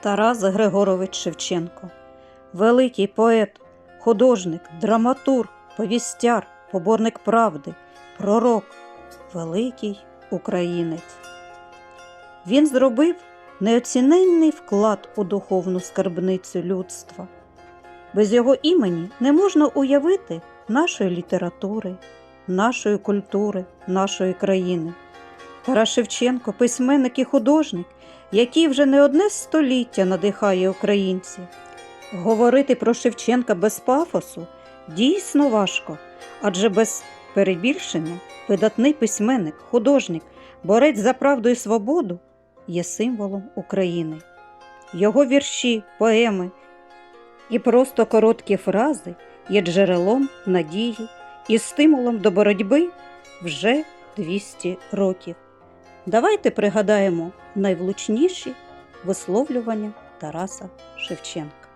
Тарас Григорович Шевченко, великий поет, художник, драматург, повістяр, поборник правди, пророк, великий українець. Він зробив неоціненний вклад у духовну скарбницю людства. Без його імені не можна уявити нашої літератури, нашої культури, нашої країни. Тарас Шевченко письменник і художник, який вже не одне століття надихає українців. Говорити про Шевченка без пафосу дійсно важко, адже без перебільшення видатний письменник, художник, борець за правду і свободу є символом України. Його вірші, поеми і просто короткі фрази є джерелом надії і стимулом до боротьби вже 200 років. Давайте пригадаємо найвлучніші висловлювання Тараса Шевченка.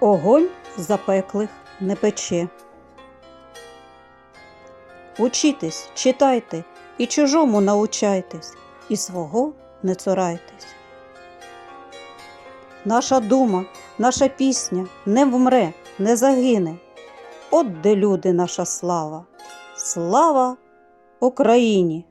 Огонь запеклих не пече. Учітесь, читайте і чужому научайтесь, і свого не цурайтесь. Наша дума, наша пісня не вмре, не загине. От де люди наша слава. Слава Україні!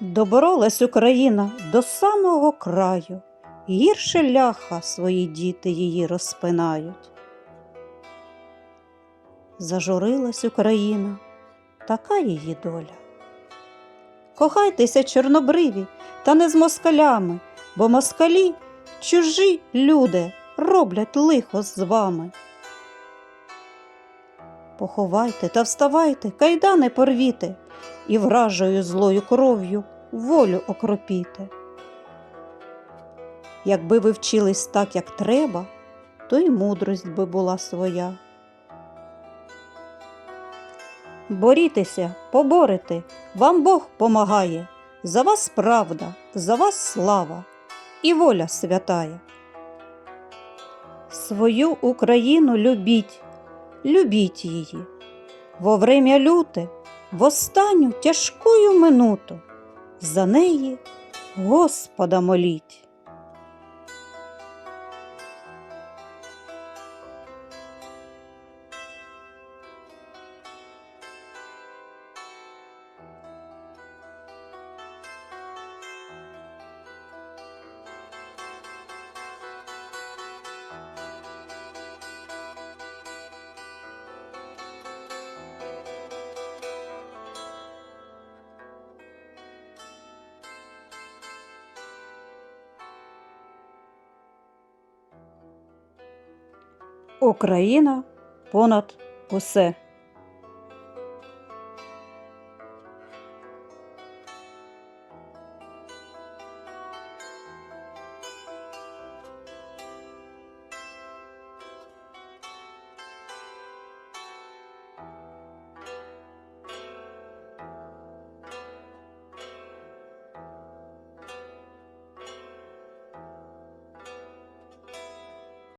Доборолась Україна до самого краю, гірше ляха свої діти її розпинають. Зажурилась Україна, така її доля. Кохайтеся, чорнобриві, та не з москалями, бо москалі чужі люди роблять лихо з вами. Поховайте та вставайте, кайдани порвіте, і вражою злою кров'ю волю окропіте. Якби ви вчились так, як треба, то й мудрость би була своя. Борітеся, поборете, вам Бог помагає, за вас правда, за вас слава і воля святая. Свою Україну любіть, любіть її, во время люте, в останню тяжкую минуту, за неї Господа моліть. Україна понад усе.